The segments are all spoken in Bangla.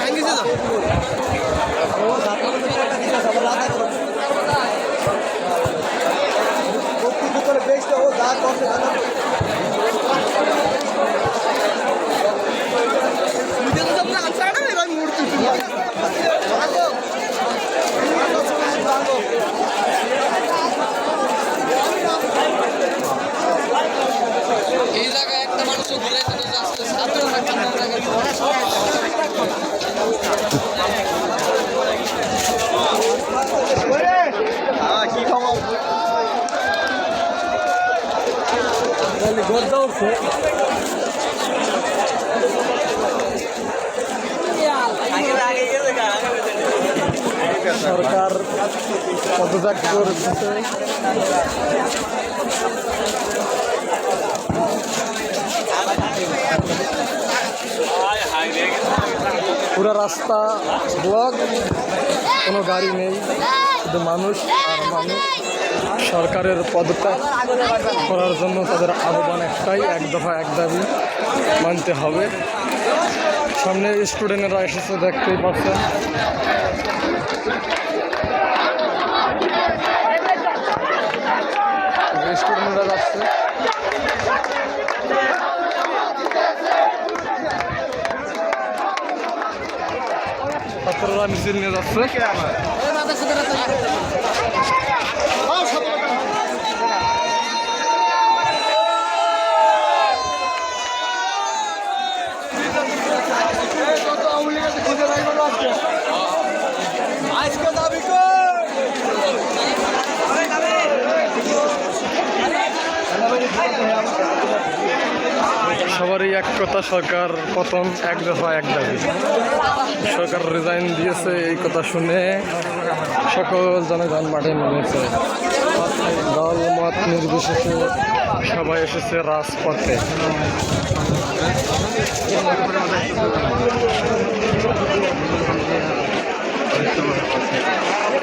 ভাঙিছে সরকার পদত্যাগ করেছে। পুরো রাস্তা ব্লক কোনো গাড়ি নেই শুধু মানুষ আর মানুষ। সরকারের পদত্যাগ করার জন্য তাদের আবেদন একটাই, এক দফা এক দাবি মানতে হবে। সামনে স্টুডেন্টরা এসেছে, দেখতেই পাচ্ছেন। ছাত্ররা মিছিল নিয়ে যাচ্ছে। আজকে সবারই এক কথা, সরকার প্রথম এক দফা এক দাবি। সরকার রিজাইন দিয়েছে এই কথা শুনে সকল জনগণ মাঠে নেমেছে। দল, মত নির্বিশেষে সবাই এসেছে রাজপথে।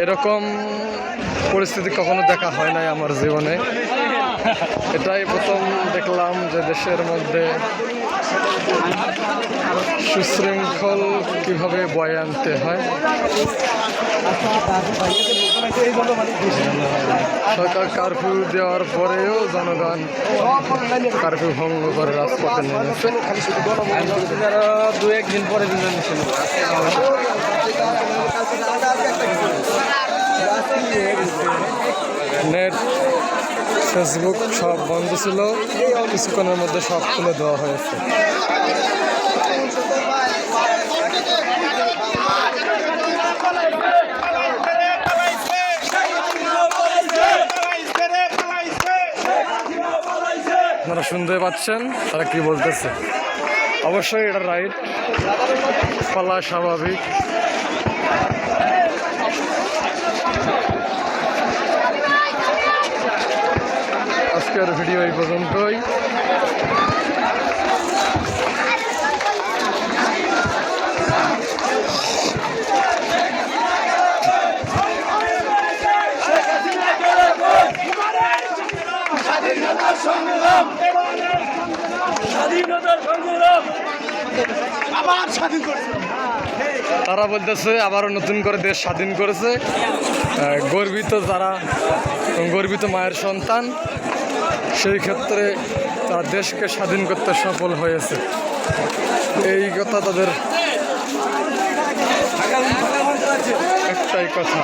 এরকম পরিস্থিতি কখনো দেখা হয় নাই আমার জীবনে। এটাই প্রথম দেখলাম যে দেশের মধ্যে সুশৃঙ্খল কীভাবে বয়ে আনতে হয়। সরকার কারফিউ দেওয়ার পরেও জনগণ কারফিউ ভঙ্গ করে রাজপথে নেমেছে। দু একদিন পরে ফেসবুক সব বন্ধ ছিল। কিছুক্ষণের মধ্যে সব খুলে দেওয়া হয়েছে। আপনারা শুনতে পাচ্ছেন, তারা কি বলতেছে? অবশ্যই এটা রাইট পালা স্বাভাবিক। আজকের ভিডিও এই পর্যন্তই। তারা বলতেছে, আবারও নতুন করে দেশ স্বাধীন করেছে। গর্বিত যারা গর্বিত মায়ের সন্তান। সেই ক্ষেত্রে তারা দেশকে স্বাধীন করতে সফল হয়েছে। এই কথা তাদের একটাই কথা।